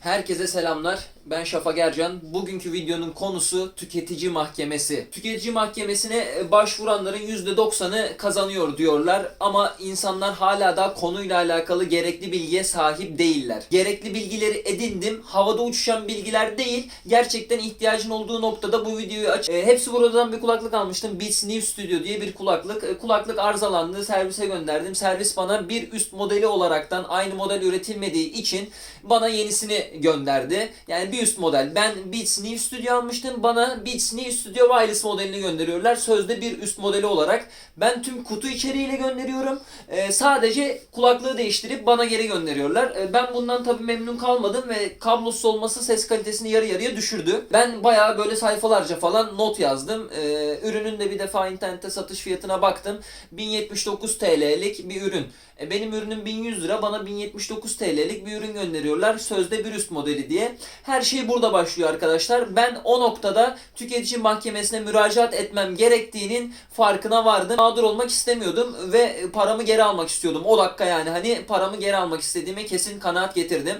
Herkese selamlar. Ben Şafak Ercan. Bugünkü videonun konusu tüketici mahkemesi. Tüketici mahkemesine başvuranların %90'ı kazanıyor diyorlar ama insanlar hala da konuyla alakalı gerekli bilgiye sahip değiller. Gerekli bilgileri edindim. Havada uçuşan bilgiler değil. Gerçekten ihtiyacın olduğu noktada bu videoyu aç. E, hepsi buradan bir kulaklık almıştım. Beats New Studio diye bir kulaklık. E, kulaklık arızalandı. Servise gönderdim. Servis bana bir üst modeli olaraktan aynı model üretilmediği için bana yenisini gönderdi. Yani bir üst model. Ben Beats New Studio almıştım. Bana Beats New Studio Wireless modelini gönderiyorlar. Sözde bir üst modeli olarak. Ben tüm kutu içeriğiyle gönderiyorum. Ee, sadece kulaklığı değiştirip bana geri gönderiyorlar. Ee, ben bundan tabii memnun kalmadım ve kablosuz olması ses kalitesini yarı yarıya düşürdü. Ben bayağı böyle sayfalarca falan not yazdım. Ee, ürünün de bir defa internette satış fiyatına baktım. 1079 TL'lik bir ürün. E, benim ürünüm 1100 lira bana 1079 TL'lik bir ürün gönderiyorlar. Sözde bir üst modeli diye. Her şey burada başlıyor arkadaşlar. Ben o noktada tüketici mahkemesine müracaat etmem gerektiğinin farkına vardım. Mağdur olmak istemiyordum ve paramı geri almak istiyordum. O dakika yani hani paramı geri almak istediğime kesin kanaat getirdim.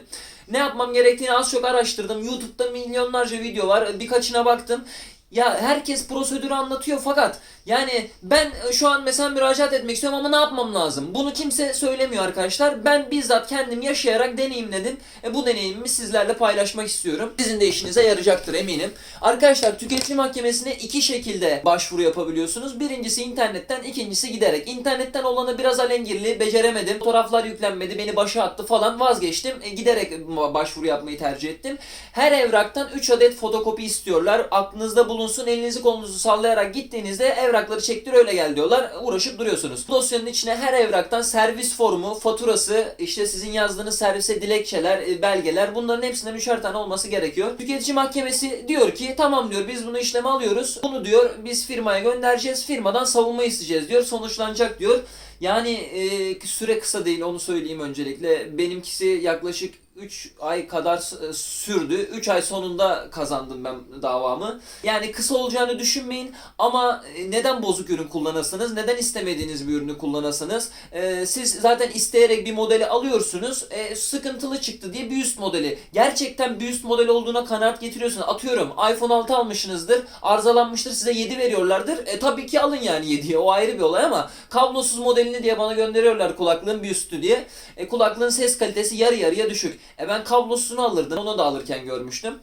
Ne yapmam gerektiğini az çok araştırdım. YouTube'da milyonlarca video var. Birkaçına baktım. Ya herkes prosedürü anlatıyor fakat yani ben şu an mesela müracaat etmek istiyorum ama ne yapmam lazım? Bunu kimse söylemiyor arkadaşlar. Ben bizzat kendim yaşayarak deneyimledim. E, bu deneyimimi sizlerle paylaşmak istiyorum. Sizin de işinize yarayacaktır eminim. Arkadaşlar tüketici mahkemesine iki şekilde başvuru yapabiliyorsunuz. Birincisi internetten, ikincisi giderek. İnternetten olanı biraz alengirli, beceremedim. Fotoğraflar yüklenmedi, beni başa attı falan vazgeçtim. E, giderek başvuru yapmayı tercih ettim. Her evraktan 3 adet fotokopi istiyorlar. Aklınızda bulunsun. Elinizi kolunuzu sallayarak gittiğinizde evrakları çektir öyle gel diyorlar. Uğraşıp duruyorsunuz. Dosyanın içine her evraktan servis formu, faturası, işte sizin yazdığınız servise dilekçeler, e, belgeler bunların hepsinden üçer tane olması gerekiyor. Tüketici mahkemesi diyor ki tamam diyor biz bunu işleme alıyoruz. Bunu diyor biz firmaya göndereceğiz. Firmadan savunma isteyeceğiz diyor. Sonuçlanacak diyor. Yani e, süre kısa değil onu söyleyeyim öncelikle. Benimkisi yaklaşık 3 ay kadar s- sürdü. 3 ay sonunda kazandım ben davamı. Yani kısa olacağını düşünmeyin ama e, neden bozuk ürün kullanasınız? Neden istemediğiniz bir ürünü kullanasınız? E, siz zaten isteyerek bir modeli alıyorsunuz. E, sıkıntılı çıktı diye bir üst modeli. Gerçekten bir üst model olduğuna kanaat getiriyorsunuz. Atıyorum iPhone 6 almışsınızdır. Arızalanmıştır size 7 veriyorlardır. E tabii ki alın yani 7'yi. O ayrı bir olay ama kablosuz modelini diye bana gönderiyorlar kulaklığın bir üstü diye. E, kulaklığın ses kalitesi yarı yarıya düşük. E ben kablosunu alırdım. Onu da alırken görmüştüm.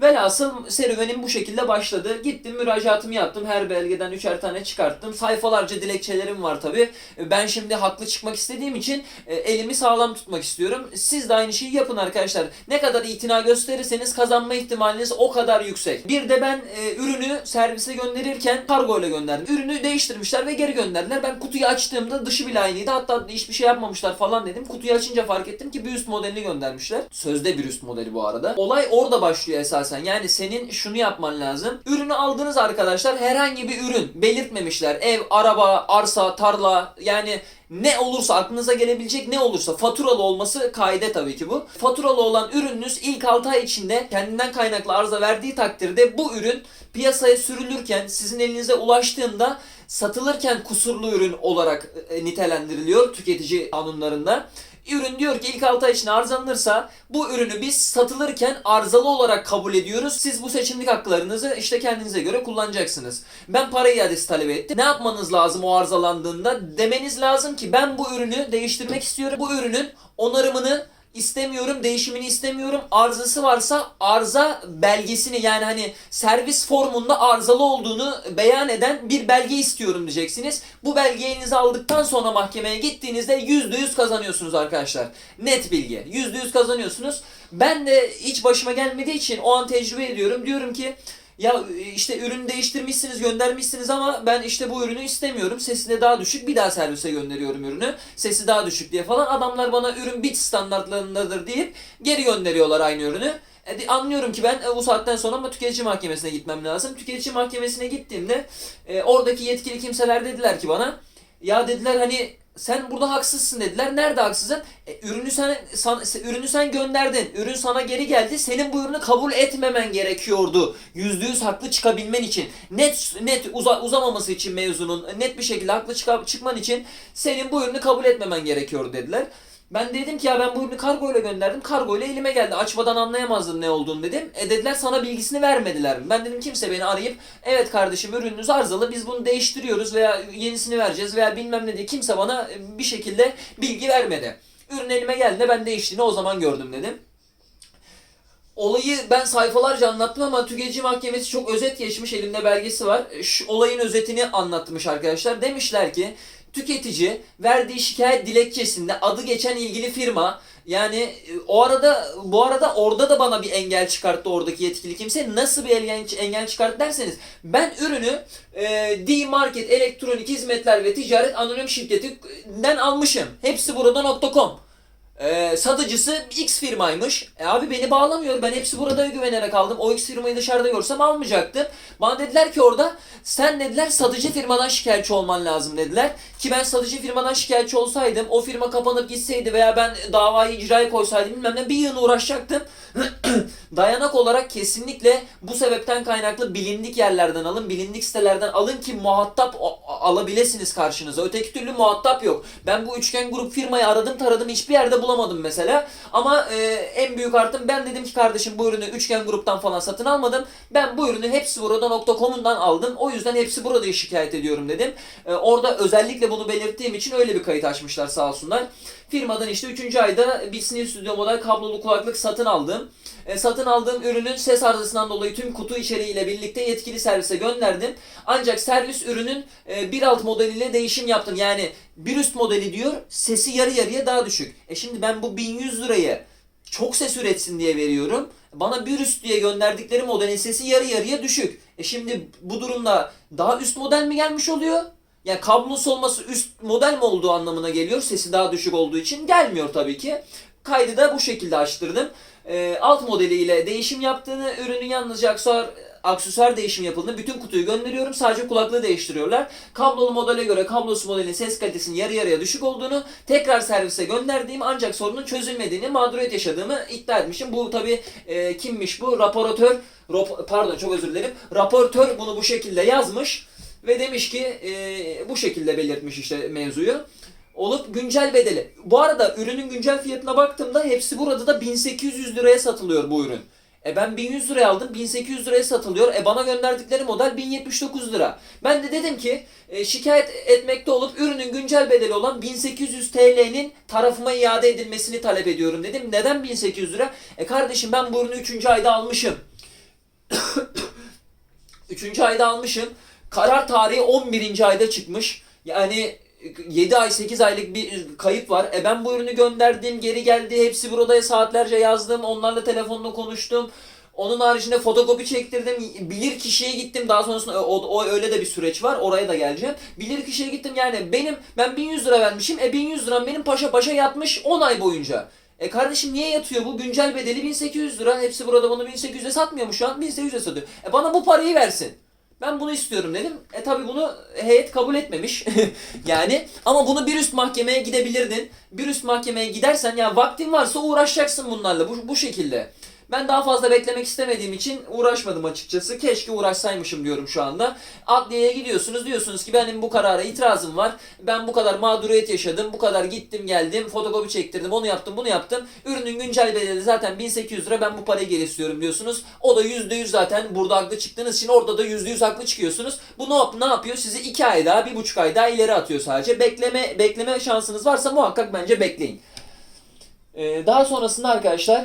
Velhasıl serüvenim bu şekilde başladı. Gittim müracaatımı yaptım. Her belgeden üçer tane çıkarttım. Sayfalarca dilekçelerim var tabi. Ben şimdi haklı çıkmak istediğim için e, elimi sağlam tutmak istiyorum. Siz de aynı şeyi yapın arkadaşlar. Ne kadar itina gösterirseniz kazanma ihtimaliniz o kadar yüksek. Bir de ben e, ürünü servise gönderirken kargo ile gönderdim. Ürünü değiştirmişler ve geri gönderdiler. Ben kutuyu açtığımda dışı bile aynıydı. Hatta hiçbir şey yapmamışlar falan dedim. Kutuyu açınca fark ettim ki bir üst modelini göndermişler. Sözde bir üst modeli bu arada. Olay orada başlıyor esasen. Yani senin şunu yapman lazım. Ürünü aldınız arkadaşlar. Herhangi bir ürün belirtmemişler. Ev, araba, arsa, tarla yani ne olursa aklınıza gelebilecek ne olursa faturalı olması kaide tabii ki bu. Faturalı olan ürününüz ilk 6 ay içinde kendinden kaynaklı arıza verdiği takdirde bu ürün piyasaya sürülürken sizin elinize ulaştığında satılırken kusurlu ürün olarak e, nitelendiriliyor tüketici kanunlarında. Ürün diyor ki ilk 6 ay içinde arızalanırsa bu ürünü biz satılırken arızalı olarak kabul ediyoruz. Siz bu seçimlik haklarınızı işte kendinize göre kullanacaksınız. Ben para iadesi talep ettim. Ne yapmanız lazım o arızalandığında? Demeniz lazım ki ben bu ürünü değiştirmek istiyorum. Bu ürünün onarımını istemiyorum, değişimini istemiyorum. Arızası varsa arıza belgesini yani hani servis formunda arızalı olduğunu beyan eden bir belge istiyorum diyeceksiniz. Bu belgeyi elinize aldıktan sonra mahkemeye gittiğinizde %100 kazanıyorsunuz arkadaşlar. Net bilgi. %100 kazanıyorsunuz. Ben de hiç başıma gelmediği için o an tecrübe ediyorum. Diyorum ki ya işte ürünü değiştirmişsiniz, göndermişsiniz ama ben işte bu ürünü istemiyorum. Sesi de daha düşük. Bir daha servise gönderiyorum ürünü. Sesi daha düşük diye falan. Adamlar bana ürün bit standartlarındadır deyip geri gönderiyorlar aynı ürünü. E, anlıyorum ki ben e, bu saatten sonra ama tüketici mahkemesine gitmem lazım. Tüketici mahkemesine gittiğimde e, oradaki yetkili kimseler dediler ki bana ya dediler hani sen burada haksızsın dediler. Nerede haksızsın? E, ürünü sen, san- ürünü sen gönderdin. Ürün sana geri geldi. Senin bu ürünü kabul etmemen gerekiyordu. Yüzde yüz haklı çıkabilmen için. Net net uza- uzamaması için mevzunun net bir şekilde haklı çıka- çıkman için senin bu ürünü kabul etmemen gerekiyordu dediler. Ben dedim ki ya ben bu ürünü kargo ile gönderdim. Kargo ile elime geldi. Açmadan anlayamazdım ne olduğunu dedim. E dediler sana bilgisini vermediler? Ben dedim kimse beni arayıp evet kardeşim ürününüz arızalı biz bunu değiştiriyoruz veya yenisini vereceğiz veya bilmem ne diye kimse bana bir şekilde bilgi vermedi. Ürün elime geldi ben değiştiğini o zaman gördüm dedim. Olayı ben sayfalarca anlattım ama tüketici mahkemesi çok özet geçmiş elimde belgesi var. Şu olayın özetini anlatmış arkadaşlar. Demişler ki tüketici verdiği şikayet dilekçesinde adı geçen ilgili firma yani e, o arada bu arada orada da bana bir engel çıkarttı oradaki yetkili kimse. Nasıl bir engel, engel çıkarttı derseniz ben ürünü e, D-Market Elektronik Hizmetler ve Ticaret Anonim Şirketi'nden almışım. Hepsi burada.com. Ee, satıcısı X firmaymış. E abi beni bağlamıyor. Ben hepsi burada güvenerek aldım. O X firmayı dışarıda görsem almayacaktım. Bana dediler ki orada sen dediler satıcı firmadan şikayetçi olman lazım dediler. Ki ben satıcı firmadan şikayetçi olsaydım o firma kapanıp gitseydi veya ben davayı icraya koysaydım bilmem ne bir yığın uğraşacaktım. Dayanak olarak kesinlikle bu sebepten kaynaklı bilindik yerlerden alın, bilindik sitelerden alın ki muhatap alabilirsiniz karşınıza. Öteki türlü muhatap yok. Ben bu üçgen grup firmayı aradım taradım hiçbir yerde bulamadım mesela. Ama e, en büyük artım ben dedim ki kardeşim bu ürünü üçgen gruptan falan satın almadım. Ben bu ürünü hepsiburada.com'undan aldım. O yüzden hepsi burada şikayet ediyorum dedim. E, orada özellikle bunu belirttiğim için öyle bir kayıt açmışlar sağ olsunlar. Firmadan işte 3. ayda Beats Studio model kablolu kulaklık satın aldım. E, satın aldığım ürünün ses arızasından dolayı tüm kutu içeriğiyle birlikte yetkili servise gönderdim. Ancak servis ürünün e, bir alt modeliyle değişim yaptım. Yani bir üst modeli diyor sesi yarı yarıya daha düşük. E şimdi ben bu 1100 lirayı çok ses üretsin diye veriyorum. Bana bir üst diye gönderdikleri modelin sesi yarı yarıya düşük. E şimdi bu durumda daha üst model mi gelmiş oluyor? Yani kablosu olması üst model mi olduğu anlamına geliyor. Sesi daha düşük olduğu için gelmiyor tabii ki. Kaydı da bu şekilde açtırdım. Ee, alt modeliyle değişim yaptığını, ürünün yalnızca aksesuar, aksesuar değişim yapıldığını, bütün kutuyu gönderiyorum. Sadece kulaklığı değiştiriyorlar. Kablolu modele göre kablosuz modelin ses kalitesinin yarı yarıya düşük olduğunu, tekrar servise gönderdiğim ancak sorunun çözülmediğini, mağduriyet yaşadığımı iddia etmişim. Bu tabii e, kimmiş bu? Raporatör, rap- pardon çok özür dilerim. Raportör bunu bu şekilde yazmış ve demiş ki e, bu şekilde belirtmiş işte mevzuyu. Olup güncel bedeli. Bu arada ürünün güncel fiyatına baktığımda hepsi burada da 1800 liraya satılıyor bu ürün. E ben 1100 liraya aldım 1800 liraya satılıyor. E bana gönderdikleri model 1079 lira. Ben de dedim ki e, şikayet etmekte olup ürünün güncel bedeli olan 1800 TL'nin tarafıma iade edilmesini talep ediyorum dedim. Neden 1800 lira? E kardeşim ben bu ürünü 3. ayda almışım. 3. ayda almışım. Karar tarihi 11. ayda çıkmış. Yani 7 ay 8 aylık bir kayıp var. E ben bu ürünü gönderdim, geri geldi. Hepsi burada saatlerce yazdım. Onlarla telefonla konuştum. Onun haricinde fotokopi çektirdim. Bilir kişiye gittim. Daha sonrasında o, o öyle de bir süreç var. Oraya da geleceğim. Bilir kişiye gittim. Yani benim ben 1100 lira vermişim. E 1100 liram benim paşa paşa yatmış 10 ay boyunca. E kardeşim niye yatıyor bu? Güncel bedeli 1800 lira. Hepsi burada bunu 1800'e satmıyor mu şu an? 1800'e satıyor. E bana bu parayı versin. Ben bunu istiyorum dedim. E tabi bunu heyet kabul etmemiş. yani ama bunu bir üst mahkemeye gidebilirdin. Bir üst mahkemeye gidersen ya vaktin varsa uğraşacaksın bunlarla bu, bu şekilde. Ben daha fazla beklemek istemediğim için uğraşmadım açıkçası. Keşke uğraşsaymışım diyorum şu anda. Adliyeye gidiyorsunuz diyorsunuz ki benim bu karara itirazım var. Ben bu kadar mağduriyet yaşadım. Bu kadar gittim geldim. Fotokopi çektirdim. Onu yaptım bunu yaptım. Ürünün güncel bedeli zaten 1800 lira. Ben bu parayı geri istiyorum diyorsunuz. O da %100 zaten burada haklı çıktığınız için orada da %100 haklı çıkıyorsunuz. Bu ne, yap- ne yapıyor? Sizi 2 ay daha 1,5 ay daha ileri atıyor sadece. Bekleme bekleme şansınız varsa muhakkak bence bekleyin. Ee, daha sonrasında arkadaşlar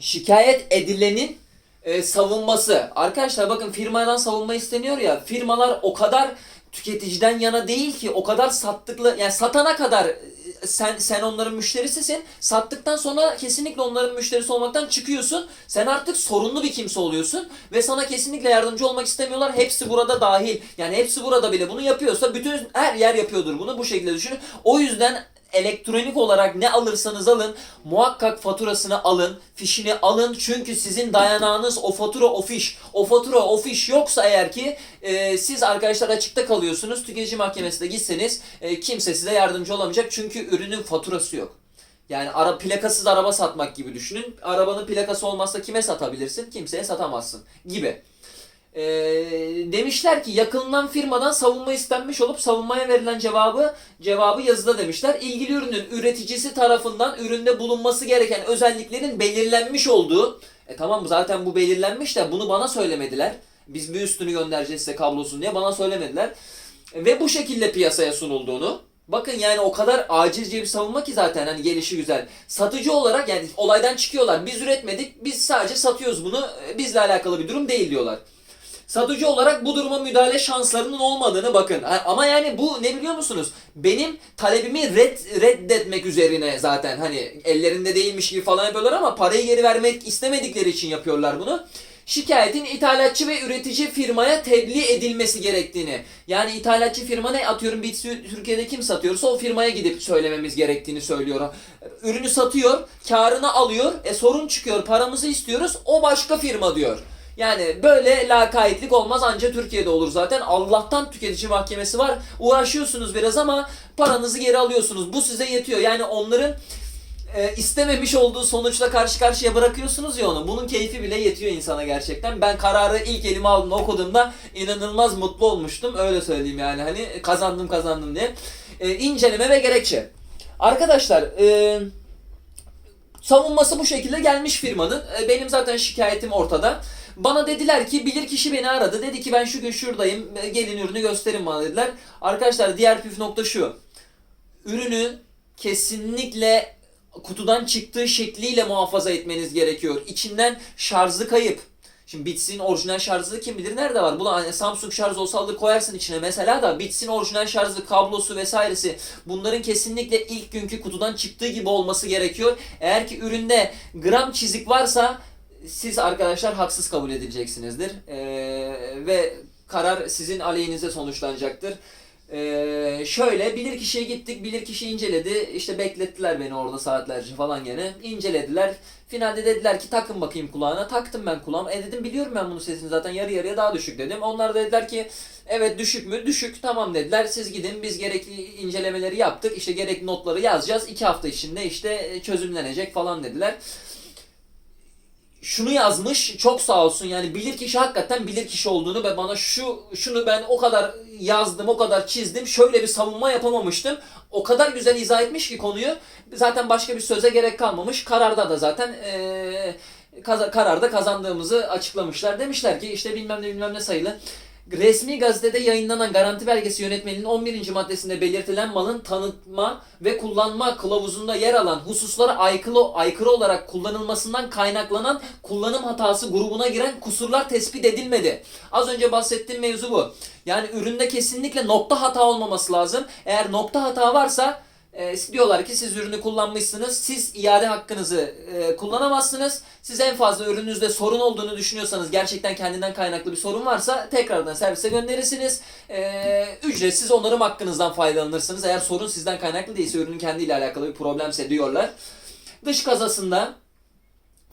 şikayet edilenin e, savunması. Arkadaşlar bakın firmadan savunma isteniyor ya. Firmalar o kadar tüketiciden yana değil ki o kadar sattıklı yani satana kadar e, sen sen onların müşterisisin. Sattıktan sonra kesinlikle onların müşterisi olmaktan çıkıyorsun. Sen artık sorunlu bir kimse oluyorsun ve sana kesinlikle yardımcı olmak istemiyorlar. Hepsi burada dahil. Yani hepsi burada bile bunu yapıyorsa bütün her yer yapıyordur bunu bu şekilde düşünün. O yüzden elektronik olarak ne alırsanız alın muhakkak faturasını alın, fişini alın çünkü sizin dayanağınız o fatura o fiş. O fatura o fiş yoksa eğer ki e, siz arkadaşlar açıkta kalıyorsunuz. Tüketici mahkemesine gitseniz e, kimse size yardımcı olamayacak çünkü ürünün faturası yok. Yani ara, plakasız araba satmak gibi düşünün. Arabanın plakası olmazsa kime satabilirsin? Kimseye satamazsın gibi. Ee, demişler ki yakınılan firmadan savunma istenmiş olup savunmaya verilen cevabı cevabı yazıda demişler. İlgili ürünün üreticisi tarafından üründe bulunması gereken özelliklerin belirlenmiş olduğu. E tamam zaten bu belirlenmiş de bunu bana söylemediler. Biz bir üstünü göndereceğiz size kablosuz diye bana söylemediler. Ve bu şekilde piyasaya sunulduğunu. Bakın yani o kadar acilce bir savunma ki zaten hani gelişi güzel. Satıcı olarak yani olaydan çıkıyorlar. Biz üretmedik, biz sadece satıyoruz bunu. e, Bizle alakalı bir durum değil diyorlar. Satıcı olarak bu duruma müdahale şanslarının olmadığını bakın. Ama yani bu ne biliyor musunuz? Benim talebimi red, reddetmek üzerine zaten hani ellerinde değilmiş gibi falan yapıyorlar ama parayı geri vermek istemedikleri için yapıyorlar bunu. Şikayetin ithalatçı ve üretici firmaya tebliğ edilmesi gerektiğini. Yani ithalatçı firma ne atıyorum biz Türkiye'de kim satıyorsa o firmaya gidip söylememiz gerektiğini söylüyor. Ürünü satıyor, karını alıyor, e sorun çıkıyor, paramızı istiyoruz, o başka firma diyor. Yani böyle lakaytlık olmaz anca Türkiye'de olur zaten. Allah'tan tüketici mahkemesi var. Uğraşıyorsunuz biraz ama paranızı geri alıyorsunuz. Bu size yetiyor. Yani onların e, istememiş olduğu sonuçla karşı karşıya bırakıyorsunuz ya onu. Bunun keyfi bile yetiyor insana gerçekten. Ben kararı ilk elime aldığımda okuduğumda inanılmaz mutlu olmuştum. Öyle söyleyeyim yani hani kazandım kazandım diye. E, inceleme ve gerekçe. Arkadaşlar e, savunması bu şekilde gelmiş firmanın. E, Benim zaten şikayetim ortada. Bana dediler ki bilir kişi beni aradı. Dedi ki ben şu gün şuradayım. Gelin ürünü gösterin bana dediler. Arkadaşlar diğer püf nokta şu. Ürünü kesinlikle kutudan çıktığı şekliyle muhafaza etmeniz gerekiyor. İçinden şarjı kayıp. Şimdi Beats'in orijinal şarjı kim bilir nerede var? Bu hani Samsung şarj olsa koyarsın içine mesela da Beats'in orijinal şarjı, kablosu vesairesi bunların kesinlikle ilk günkü kutudan çıktığı gibi olması gerekiyor. Eğer ki üründe gram çizik varsa siz arkadaşlar haksız kabul edileceksinizdir. Ee, ve karar sizin aleyhinize sonuçlanacaktır. Ee, şöyle bilir kişiye gittik, bilir kişi inceledi. İşte beklettiler beni orada saatlerce falan gene. İncelediler. Finalde dediler ki takın bakayım kulağına. Taktım ben kulağıma. E dedim biliyorum ben bunun sesini zaten yarı yarıya daha düşük dedim. Onlar da dediler ki evet düşük mü? Düşük tamam dediler. Siz gidin biz gerekli incelemeleri yaptık. İşte gerekli notları yazacağız. iki hafta içinde işte çözümlenecek falan dediler şunu yazmış çok sağ olsun. Yani bilir kişi hakikaten bilir kişi olduğunu ve bana şu şunu ben o kadar yazdım o kadar çizdim. Şöyle bir savunma yapamamıştım. O kadar güzel izah etmiş ki konuyu. Zaten başka bir söze gerek kalmamış. Kararda da zaten eee, kaza- kararda kazandığımızı açıklamışlar. Demişler ki işte bilmem ne bilmem ne sayılı Resmi gazetede yayınlanan garanti belgesi yönetmeninin 11. maddesinde belirtilen malın tanıtma ve kullanma kılavuzunda yer alan hususlara aykırı, aykırı olarak kullanılmasından kaynaklanan kullanım hatası grubuna giren kusurlar tespit edilmedi. Az önce bahsettiğim mevzu bu. Yani üründe kesinlikle nokta hata olmaması lazım. Eğer nokta hata varsa e, diyorlar ki siz ürünü kullanmışsınız, siz iade hakkınızı e, kullanamazsınız. Siz en fazla ürününüzde sorun olduğunu düşünüyorsanız, gerçekten kendinden kaynaklı bir sorun varsa tekrardan servise gönderirsiniz. E, ücretsiz onarım hakkınızdan faydalanırsınız. Eğer sorun sizden kaynaklı değilse, ürünün kendiyle alakalı bir problemse diyorlar. Dış kazasında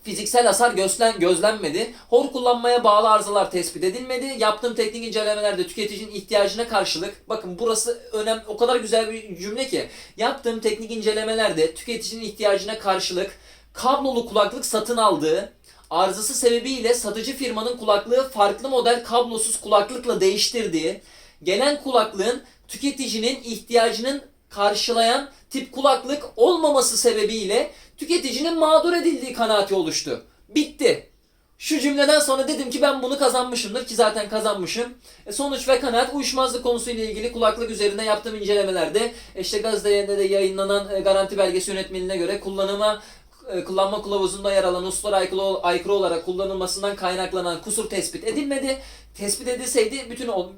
Fiziksel hasar gözlen, gözlenmedi. Hor kullanmaya bağlı arızalar tespit edilmedi. Yaptığım teknik incelemelerde tüketicinin ihtiyacına karşılık, bakın burası önem o kadar güzel bir cümle ki. Yaptığım teknik incelemelerde tüketicinin ihtiyacına karşılık kablolu kulaklık satın aldığı, arızası sebebiyle satıcı firmanın kulaklığı farklı model kablosuz kulaklıkla değiştirdiği, gelen kulaklığın tüketicinin ihtiyacının karşılayan tip kulaklık olmaması sebebiyle tüketicinin mağdur edildiği kanaati oluştu. Bitti. Şu cümleden sonra dedim ki ben bunu kazanmışımdır ki zaten kazanmışım. E, sonuç ve kanaat uyuşmazlık konusuyla ilgili kulaklık üzerinde yaptığım incelemelerde e, işte gazetede de yayınlanan e, garanti belgesi yönetmeliğine göre kullanıma kullanma kılavuzunda yer alan hususlara aykırı, aykırı olarak kullanılmasından kaynaklanan kusur tespit edilmedi. Tespit edilseydi bütün o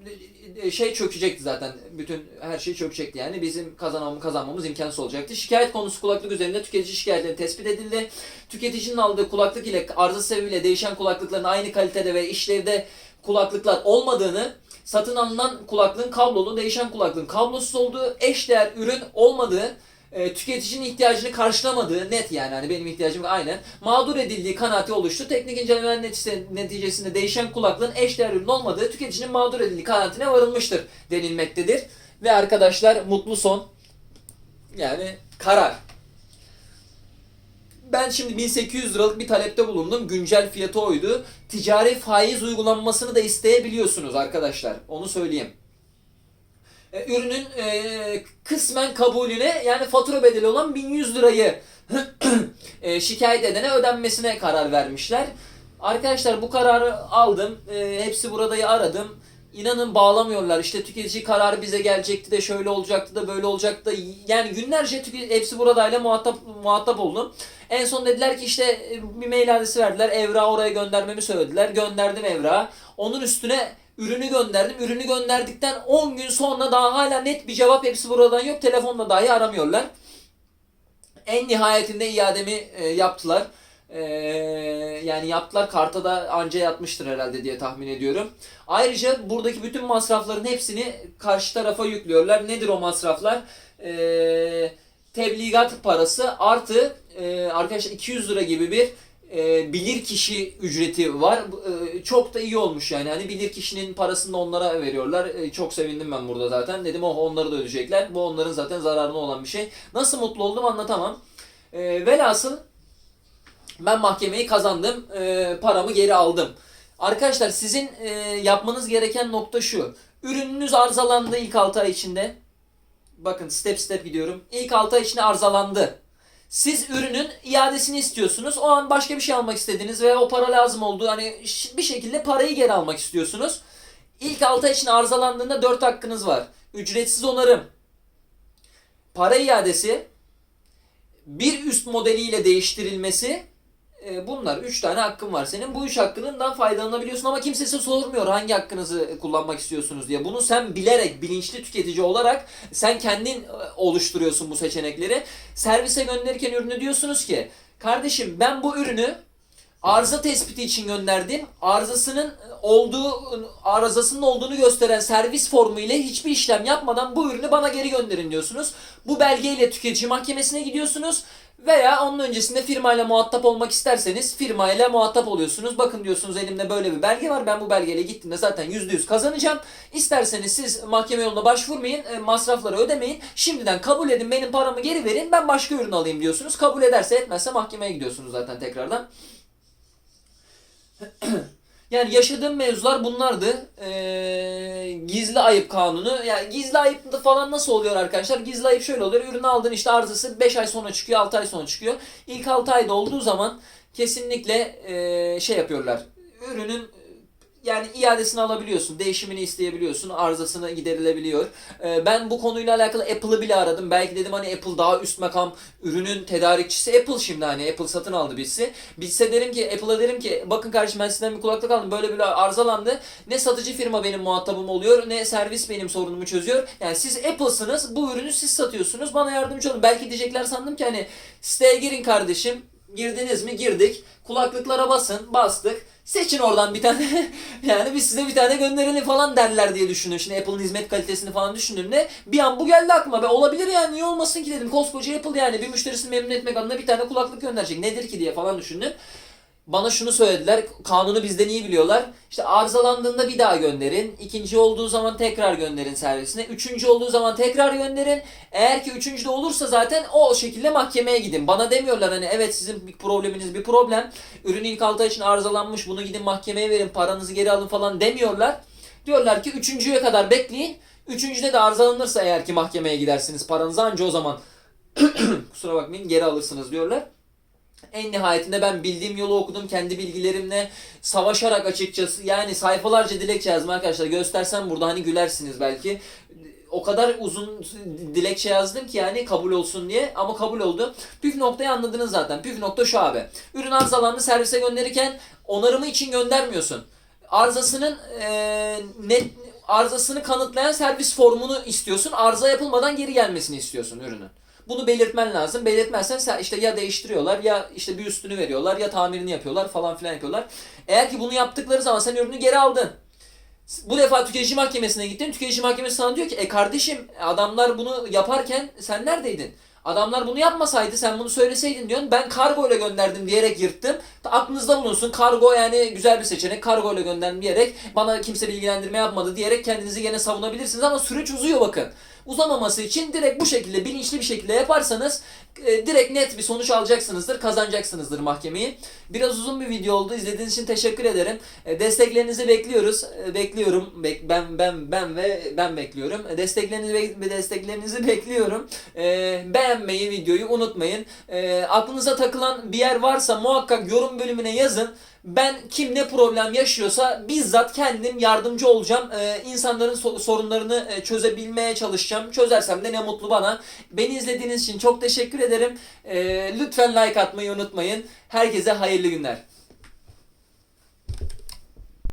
e, şey çökecekti zaten. Bütün her şey çökecekti yani. Bizim kazanmamız, kazanmamız imkansız olacaktı. Şikayet konusu kulaklık üzerinde tüketici şikayetleri tespit edildi. Tüketicinin aldığı kulaklık ile arıza sebebiyle değişen kulaklıkların aynı kalitede ve işlevde kulaklıklar olmadığını, satın alınan kulaklığın kablolu, değişen kulaklığın kablosuz olduğu, eşdeğer ürün olmadığı, e, tüketicinin ihtiyacını karşılamadığı net yani hani benim ihtiyacım aynen mağdur edildiği kanaati oluştu. Teknik incelemeler neticesinde, değişen kulaklığın eşdeğer ürün olmadığı tüketicinin mağdur edildiği kanaatine varılmıştır denilmektedir. Ve arkadaşlar mutlu son yani karar. Ben şimdi 1800 liralık bir talepte bulundum. Güncel fiyatı oydu. Ticari faiz uygulanmasını da isteyebiliyorsunuz arkadaşlar. Onu söyleyeyim. E, ürünün e, kısmen kabulüne yani fatura bedeli olan 1100 lirayı e, şikayet edene ödenmesine karar vermişler. Arkadaşlar bu kararı aldım. E, hepsi buradayı aradım. İnanın bağlamıyorlar. İşte tüketici kararı bize gelecekti de şöyle olacaktı da böyle olacaktı da. Yani günlerce tüke- hepsi buradayla muhatap muhatap oldum. En son dediler ki işte e, bir mail adresi verdiler. Evrağı oraya göndermemi söylediler. Gönderdim evrağı. Onun üstüne ürünü gönderdim. Ürünü gönderdikten 10 gün sonra daha hala net bir cevap hepsi buradan yok. Telefonla dahi aramıyorlar. En nihayetinde iademi e, yaptılar. E, yani yaptılar karta da anca yatmıştır herhalde diye tahmin ediyorum. Ayrıca buradaki bütün masrafların hepsini karşı tarafa yüklüyorlar. Nedir o masraflar? E, tebligat parası artı e, arkadaşlar 200 lira gibi bir e, bilir kişi ücreti var. E, çok da iyi olmuş yani. Hani bilir kişinin parasını onlara veriyorlar. E, çok sevindim ben burada zaten. Dedim oh onları da ödeyecekler. Bu onların zaten zararına olan bir şey. Nasıl mutlu oldum anlatamam. E, velhasıl ben mahkemeyi kazandım. Paramı geri aldım. Arkadaşlar sizin yapmanız gereken nokta şu. Ürününüz arızalandı ilk 6 ay içinde. Bakın step step gidiyorum. İlk 6 ay içinde arızalandı. Siz ürünün iadesini istiyorsunuz. O an başka bir şey almak istediniz veya o para lazım oldu. Hani bir şekilde parayı geri almak istiyorsunuz. İlk 6 ay için arızalandığında 4 hakkınız var. Ücretsiz onarım, para iadesi, bir üst modeliyle değiştirilmesi e, bunlar 3 tane hakkın var senin. Bu 3 hakkından faydalanabiliyorsun ama kimse size sormuyor hangi hakkınızı kullanmak istiyorsunuz diye. Bunu sen bilerek, bilinçli tüketici olarak sen kendin e, oluşturuyorsun bu seçenekleri. Servise gönderirken ürünü diyorsunuz ki kardeşim ben bu ürünü arıza tespiti için gönderdim. Arızasının olduğu arızasının olduğunu gösteren servis formu ile hiçbir işlem yapmadan bu ürünü bana geri gönderin diyorsunuz. Bu belgeyle tüketici mahkemesine gidiyorsunuz veya onun öncesinde firmayla muhatap olmak isterseniz firmayla muhatap oluyorsunuz. Bakın diyorsunuz elimde böyle bir belge var. Ben bu belgeyle gittiğimde zaten %100 kazanacağım. İsterseniz siz mahkeme yoluna başvurmayın, e, masrafları ödemeyin. Şimdiden kabul edin, benim paramı geri verin. Ben başka ürün alayım diyorsunuz. Kabul ederse etmezse mahkemeye gidiyorsunuz zaten tekrardan. Yani yaşadığım mevzular bunlardı. Ee, gizli ayıp kanunu. Yani gizli ayıp falan nasıl oluyor arkadaşlar? Gizli ayıp şöyle oluyor. Ürünü aldın işte arızası 5 ay sonra çıkıyor, 6 ay sonra çıkıyor. İlk 6 ayda olduğu zaman kesinlikle ee, şey yapıyorlar. Ürünün yani iadesini alabiliyorsun, değişimini isteyebiliyorsun, arızasını giderilebiliyor. Ee, ben bu konuyla alakalı Apple'ı bile aradım. Belki dedim hani Apple daha üst makam ürünün tedarikçisi Apple şimdi hani Apple satın aldı birisi. Bilse derim ki Apple'a derim ki bakın kardeşim ben sizden bir kulaklık aldım böyle böyle arızalandı. Ne satıcı firma benim muhatabım oluyor ne servis benim sorunumu çözüyor. Yani siz Apple'sınız bu ürünü siz satıyorsunuz bana yardımcı olun. Belki diyecekler sandım ki hani siteye girin kardeşim. Girdiniz mi? Girdik. Kulaklıklara basın. Bastık. Seçin oradan bir tane. yani biz size bir tane gönderelim falan derler diye düşündüm. Şimdi Apple'ın hizmet kalitesini falan düşündüğümde bir an bu geldi aklıma. Be olabilir yani niye olmasın ki dedim. Koskoca Apple yani bir müşterisini memnun etmek adına bir tane kulaklık gönderecek. Nedir ki diye falan düşündüm. Bana şunu söylediler. Kanunu bizden iyi biliyorlar. İşte arızalandığında bir daha gönderin. İkinci olduğu zaman tekrar gönderin servisine. Üçüncü olduğu zaman tekrar gönderin. Eğer ki üçüncü de olursa zaten o şekilde mahkemeye gidin. Bana demiyorlar hani evet sizin bir probleminiz bir problem. Ürün ilk 6 ay için arızalanmış. Bunu gidin mahkemeye verin. Paranızı geri alın falan demiyorlar. Diyorlar ki üçüncüye kadar bekleyin. Üçüncüde de arızalanırsa eğer ki mahkemeye gidersiniz. Paranızı anca o zaman kusura bakmayın geri alırsınız diyorlar. En nihayetinde ben bildiğim yolu okudum kendi bilgilerimle savaşarak açıkçası yani sayfalarca dilekçe yazdım arkadaşlar göstersem burada hani gülersiniz belki o kadar uzun dilekçe yazdım ki yani kabul olsun diye ama kabul oldu. Püf noktayı anladınız zaten. Püf nokta şu abi. Ürün arızalandı servise gönderirken onarımı için göndermiyorsun. Arızasının eee net arızasını kanıtlayan servis formunu istiyorsun. Arıza yapılmadan geri gelmesini istiyorsun ürünün. Bunu belirtmen lazım. Belirtmezsen sen işte ya değiştiriyorlar ya işte bir üstünü veriyorlar ya tamirini yapıyorlar falan filan yapıyorlar. Eğer ki bunu yaptıkları zaman sen ürünü geri aldın. Bu defa tüketici mahkemesine gittin. Tüketici mahkemesi sana diyor ki e kardeşim adamlar bunu yaparken sen neredeydin? Adamlar bunu yapmasaydı sen bunu söyleseydin diyorsun. Ben kargo ile gönderdim diyerek yırttım. Aklınızda bulunsun. Kargo yani güzel bir seçenek. Kargo ile gönderdim diyerek bana kimse bilgilendirme yapmadı diyerek kendinizi gene savunabilirsiniz ama süreç uzuyor bakın. Uzamaması için direkt bu şekilde bilinçli bir şekilde yaparsanız e, direkt net bir sonuç alacaksınızdır, kazanacaksınızdır mahkemeyi. Biraz uzun bir video oldu. İzlediğiniz için teşekkür ederim. E, Desteklerinizi bekliyoruz. E, Bekliyorum. Bek- Ben ben ben ve ben bekliyorum. E, Desteklerinizi bek- desteklerinizi bekliyorum. E, Beğenmeyi videoyu unutmayın. E, Aklınıza takılan bir yer varsa muhakkak yorum bölümüne yazın. Ben kim ne problem yaşıyorsa bizzat kendim yardımcı olacağım. Ee, insanların so- sorunlarını e, çözebilmeye çalışacağım. Çözersem de ne mutlu bana. Beni izlediğiniz için çok teşekkür ederim. Ee, lütfen like atmayı unutmayın. Herkese hayırlı günler.